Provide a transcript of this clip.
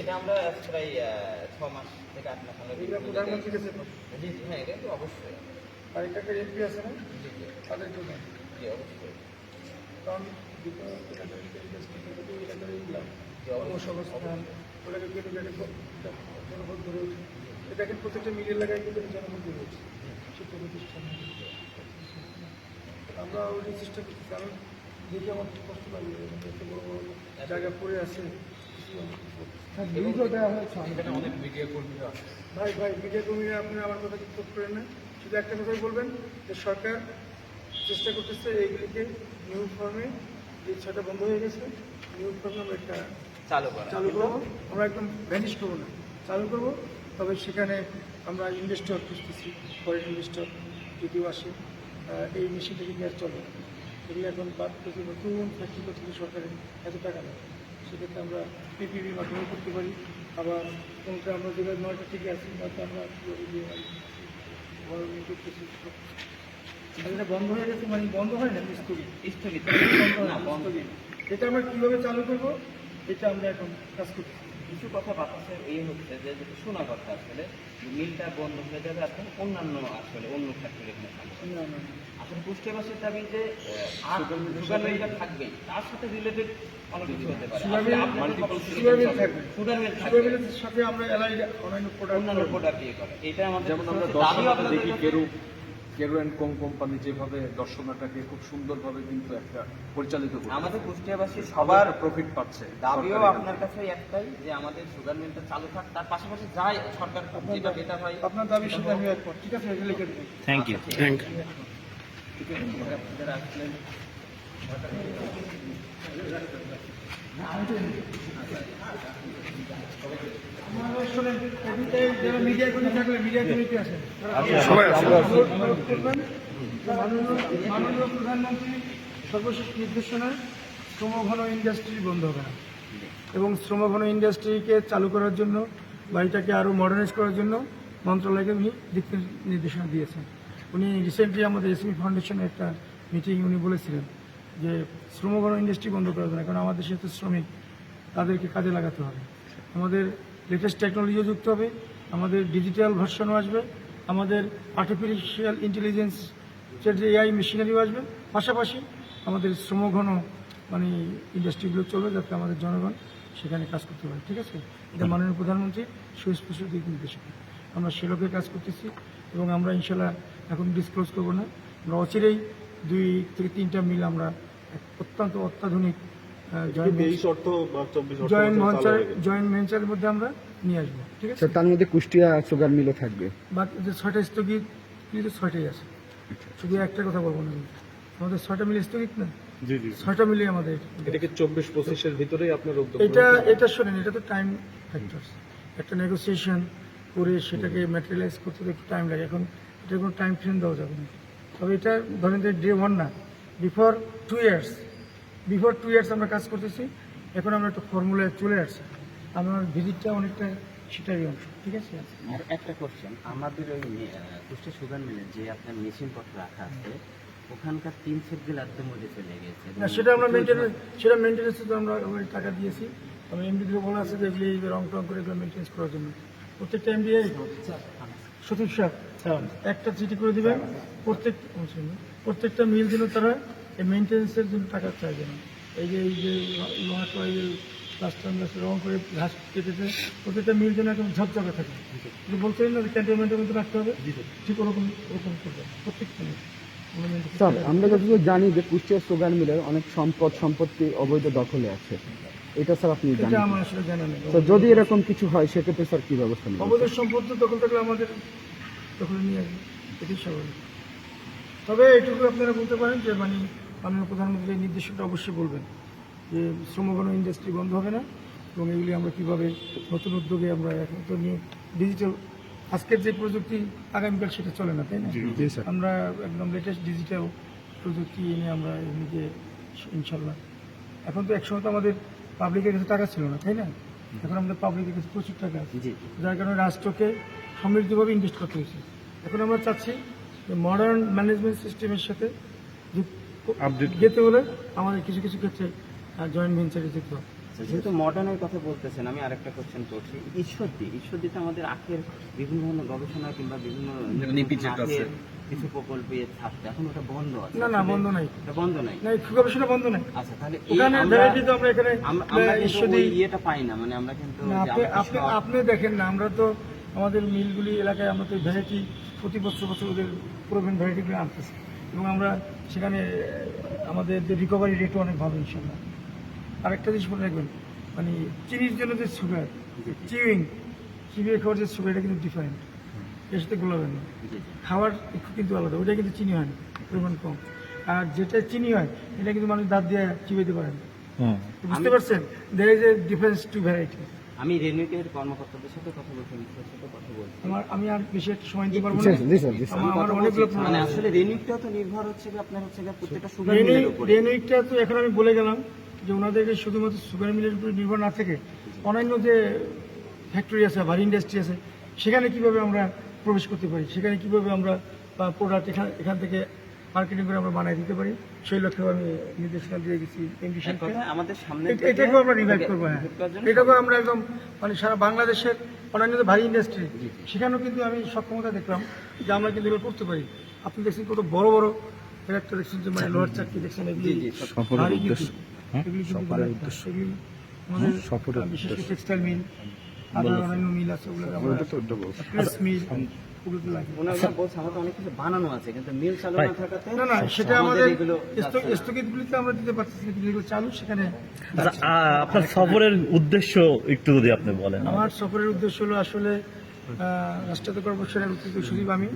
এটা আমরা প্রায় ছ মাস থেকে আট মাস আমরা এটা প্রধানমন্ত্রীর কাছে জি জি হ্যাঁ এটা তো অবশ্যই। আর এটাকে এমপি আছে না? জি জি। তাদের জন্য। জি অবশ্যই। কারণ। কর্মসংস্থান ওটাকে কেটে কেটে জনপদ ধরে উঠছে এটা কিন্তু প্রত্যেকটা মিলের এলাকায় কিন্তু জনপদ ধরে উঠছে শিক্ষা প্রতিষ্ঠান। আমরা ওই চেষ্টা করছি। কারণ দেখে আমার কষ্ট লাগে এত বড় বড় জায়গা পড়ে আছে হয়েছে। এখানে অনেক মিডিয়া কর্মীরা ভাই ভাই মিডিয়া কর্মীরা আপনি আমার কথা চুপ করেন না। শুধু একটা কথাই বলবেন যে সরকার চেষ্টা করতেছে এইগুলিকে নিউ ফর্মে যে ছটা বন্ধ হয়ে গেছে নিউ ফর্মে আমরা একটা চালু করা চালু করব। আমরা একদম ভ্যানিশ করব না। চালু করব তবে সেখানে আমরা ইনভেস্টর খুঁজতেছি ফরেন ইনভেস্টর যদিও আসে এই মেশিনটা যদি আর চলে এগুলো এখন বাদ থেকে নতুন ফ্যাক্টরি করতে সরকারের এত টাকা নেই সেক্ষেত্রে আমরা পিপিবির মাধ্যমে করতে পারি। আবার কোনটা আমরা যেটা নয়টা থেকে আসি নয়টা আমরা কীভাবে করতেছি আর বন্ধ হয়ে গেছে মানে বন্ধ হয় না স্থগিত? স্থগিত। বন্ধ হয় না না, বন্ধ। স্থগিত। এটা আমরা কীভাবে চালু করব? এটা আমরা এখন কাজ করছি কিছু কথা বাতাসে এই হচ্ছে যে যেটা শোনা কথা আসলে মিলটা বন্ধ হয়ে যাবে আর তখন অন্যান্য আসলে অন্য ফ্যাক্টরি এখানে। আসলে কুষ্টিয়াবাসীর দাবি যে সুগার মিলটা থাকবে তার সাথে রিলেটেড অনেক কিছু হতে পারে সুগার মিল- আপনাদের পক্ষ থেকে সুগার মিল চলে। থাকবে। সুগার মিল সুগার মিলের সাথে আমরা অন্যান্য প্রোডাক্ট অন্যান্য প্রোডাক্ট ইয়ে করে এটা আমাদের যেমন আমরা দেখি Carew Carew and co company যেভাবে দর্শনাটাকে খুব সুন্দরভাবে কিন্তু একটা পরিচালিত করে আমাদের কুষ্টিয়াবাসী সবার প্রফিট পাচ্ছে দাবিও আপনার কাছে একটাই যে আমাদের সুগার মিলটা চালু থাক তার পাশাপাশি যাই সরকার যেটা বেটার হয় আপনার দাবির সাথে আমি একমত ঠিক আছে থ্যাংক ইউ থ্যাংক ইউ আপনারা শোনেন মাননীয় মাননীয় প্রধানমন্ত্রী সর্বশেষ নির্দেশনায় শ্রমঘন ইন্ডাস্ট্রি বন্ধ করা এবং শ্রমঘন ইন্ডাস্ট্রিকে চালু করার জন্য বাড়িটাকে আরও মডার্নাইজ করার জন্য মন্ত্রণালয়কে উনি দিক নির্দেশনা দিয়েছেন। উনি রিসেন্টলি আমাদের এসএমই ফাউন্ডেশনের একটা মিটিং উনি বলেছিলেন যে শ্রমঘন ইন্ডাস্ট্রি বন্ধ করা যাবে না কারণ আমাদের দেশে তো শ্রমিক তাদেরকে কাজে লাগাতে হবে। আমাদের লেটেস্ট টেকনোলজিও যুক্ত হবে, আমাদের ডিজিটাল ভার্সনও আসবে, আমাদের আর্টিফিশিয়াল ইন্টেলিজেন্স যে এআই মেশিনারিও আসবে, পাশাপাশি আমাদের শ্রমঘন মানে ইন্ডাস্ট্রিগুলো চলবে যাতে আমাদের জনগণ সেখানে কাজ করতে পারে, ঠিক আছে? এটা মাননীয় প্রধানমন্ত্রী সুস্পষ্ট দিক নির্দেশনা আমরা সে লোকে কাজ করতেছি এবং আমরা ইনশাল্লাহ এখন ডিসক্লোজ করব না। আমরা অচিরেই দুই থেকে তিনটা মিল আমরা অত্যন্ত অত্যাধুনিক জয়েন্ট বা জয়েন্ট বছর চালু ভেঞ্চার জয়েন্ট ভেঞ্চারের মধ্যে আমরা নিয়ে আসব ঠিক আছে? তার মধ্যে কুষ্টিয়া সুগার মিলও থাকবে। বাকি যে ছয়টা স্থগিত কিন্তু ছয়টাই আছে। শুধু একটা কথা বলব না আমি। আমাদের ছয়টা মিলে স্থগিত না? জি জি ছয়টা মিলে আমাদের এটাকে চব্বিশ পঁচিশের ভিতরেই আপনার এটা এটা শোনেন এটা তো টাইম ফ্যাক্টর একটা নেগোসিয়েশন করে সেটাকে ম্যাটেরিয়ালাইজ করতে একটু টাইম লাগে। এখন এটা কোনো টাইম ফ্রেম দেওয়া যাবে না। তবে এটা ধরেন ডে ওয়ান না before two years before two years আমরা কাজ করতেছি এখন আমরা একটা ফর্মুলায় চলে আসছি। আমার ভিজিটটা অনেকটা সেটারই অংশ ঠিক আছে? আর একটা কোশ্চেন আমাদের ওই কুষ্টিয়া সুগার মিলে যে আপনার মেশিনপত্র রাখা আছে ওখানকার তিন সেটগুলো একদম মধ্যে চলে গেছে। না সেটা আমরা মেনটেন্স সেটা মেনটেন্সে তো আমরা ওই টাকা দিয়েছি। আমি এমডিকে বলা আছে যে এগুলি রং টং করে এগুলো মেনটেন্স করার জন্য। প্রত্যেকটা এমডিআই সতীশ সাহেব একটা চিঠি করে দিবেন। প্রত্যেক প্রত্যেকটা মিল দিন তারা এই মেনটেন্সের জন্য টাকা চাইবে না এই যে এই যে যে প্লাস্টার রং করে ঘাস কেটেছে প্রত্যেকটা মিল যেন একদম ঝকঝকে থাকে। যদি বলছিলেন না ক্যান্টনমেন্টের মধ্যে রাখতে হবে? ঠিক ওরকম ওরকম করবে। প্রত্যেকটা মিল আমরা maintain স্যার আমরা যতদূর জানি যে কুষ্টিয়া সুগার মিলের অনেক সম্পদ সম্পত্তি অবৈধ দখলে আছে। এটা স্যার আপনি এটা জানেন। আমার আসলে জানা নেই। তো যদি এরকম কিছু হয় সেক্ষেত্রে স্যার কি ব্যবস্থা নেবেন? অবৈধ সম্পত্তি দখল থাকলে আমাদের দখলে নিয়ে আসবে। এটাই স্বাভাবিক। তবে এটুকু আপনারা বলতে পারেন যে মানে মাননীয় প্রধানমন্ত্রী এই নির্দেশনটা অবশ্যই বলবেন যে শ্রমগণ ইন্ডাস্ট্রি বন্ধ হবে না এবং এগুলি আমরা কীভাবে নতুন উদ্যোগে আমরা নিয়ে ডিজিটাল আজকের যে প্রযুক্তি আগামীকাল সেটা চলে না তাই না? আমরা একদম লেটেস্ট ডিজিটাল প্রযুক্তি এনে আমরা এমনিতে ইনশাল্লাহ এখন তো একসময় তো আমাদের পাবলিকের কাছে টাকা ছিল না তাই না? এখন আমাদের পাবলিকের কাছে প্রচুর টাকা আছে। যার কারণে রাষ্ট্রকে সমৃদ্ধভাবে ইনভেস্ট করতে হয়েছে। এখন আমরা চাচ্ছি যে মডার্ন ম্যানেজমেন্ট সিস্টেমের সাথে যুক্ত- Update যেতে হলে আমাদের কিছু কিছু ক্ষেত্রে জয়েন্ট ভেঞ্চারে যেতে হবে। আচ্ছা, যেহেতু মডার্নের কথা বলতেছেন আমি আরেকটা কোশ্চেন করছি। ঈশ্বরদী ঈশ্বরদীতে আমাদের আখের বিভিন্ন ধরনের গবেষণা কিংবা বিভিন্ন কাছে। প্রকল্পে থাকতো এখন ওটা বন্ধ আছে। না না বন্ধ নাই। এটা বন্ধ নাই? না গবেষণা বন্ধ নাই। আচ্ছা তাহলে ওখানে ভ্যারাইটি তো আমরা এখানে আমরা ঈশ্বরদী ইয়েটা পাই না। মানে আমরা কিন্তু আপনি আপনি দেখেন না আমরা তো আমাদের মিলগুলি এলাকায় আমরা তো ভ্যারাইটি প্রতি বছর বছর ওদের পুরোনো ভ্যারাইটিগুলো আনতেছি। এবং আমরা সেখানে আমাদের যে রিকভারি রেটও অনেক ভালো ইনশাল্লাহ আরেকটা জিনিস মনে রাখবেন মানে চিনির জন্য যে সুগার চিউইং চিবিয়ে খাওয়ার যে সুগার এটা কিন্তু ডিফারেন্ট এর সাথে গোলাবেন না। খাওয়ার একটু কিন্তু আলাদা ওটা কিন্তু চিনি হয় না পরিমাণ কম। আর যেটা চিনি হয় এটা কিন্তু মানুষ দাঁত দিয়ে চিবাইতে পারেন বুঝতে পারছেন? There is a difference to variety আমি রেনুকের কর্মকর্তাদের সাথে কথা বলতে মিত্রের সাথে কথা বলছি। আমার আমি আর বেশি একটা সময় দিতে পারব না। জি, জি, স্যার, জি, স্যার। আমার- অনেকগুলো মানে আসলে রেনুকটাও তো নির্ভর হচ্ছে যে আপনার হচ্ছে যে প্রত্যেকটা সুগার মিলের উপরে। রেনুইকটা তো এখন আমি বলে গেলাম যে ওনাদেরকে শুধুমাত্র সুগার মিলের উপরে নির্ভর না থেকে অন্যান্য যে ফ্যাক্টরি আছে ভারী ইন্ডাস্ট্রি আছে সেখানে কীভাবে আমরা প্রবেশ করতে পারি? সেখানে কীভাবে আমরা প্রোডাক্ট এখান এখান থেকে মার্কেটিং করে আমরা বানিয়ে দিতে পারি। সেই লক্ষ্যে আমি নির্দেশনা দিয়ে গেছি আমাদের সামনে এটাকেও আমরা রিভাইভ করব হ্যাঁ। এটাকেও আমরা একদম মানে সারা বাংলাদেশের অন্যান্য ভারী ইন্ডাস্ট্রি সেখানেও কিন্তু আমি সক্ষমতা দেখলাম যে আমরা কিন্তু এগুলো করতে পারি। আপনি দেখছেন কত বড় বড় একটা দেখছেন যে মানে লোহার চাকরি দেখছেন এগুলি একটা। আমাদের বিশেষ করে টেক্সটাইল মিল আদার অন্যান্য মিল আছে ওগুলো প্রেস মিল ওগুলোতে লাগে ওনারা বলছে আমাদের অনেক কিছু বানানো আছে কিন্তু মিল চালু না থাকাতে না না সেটা আমাদের এগুলো স্থগিতগুলিতে আমরা দিতে পারতেছি যেগুলো চালু সেখানে আপনার সফরের উদ্দেশ্য একটু যদি আপনি বলেন। আমার সফরের উদ্দেশ্য হলো আসলে আহ, রাষ্ট্রায়ত্ত উত্তর আমি।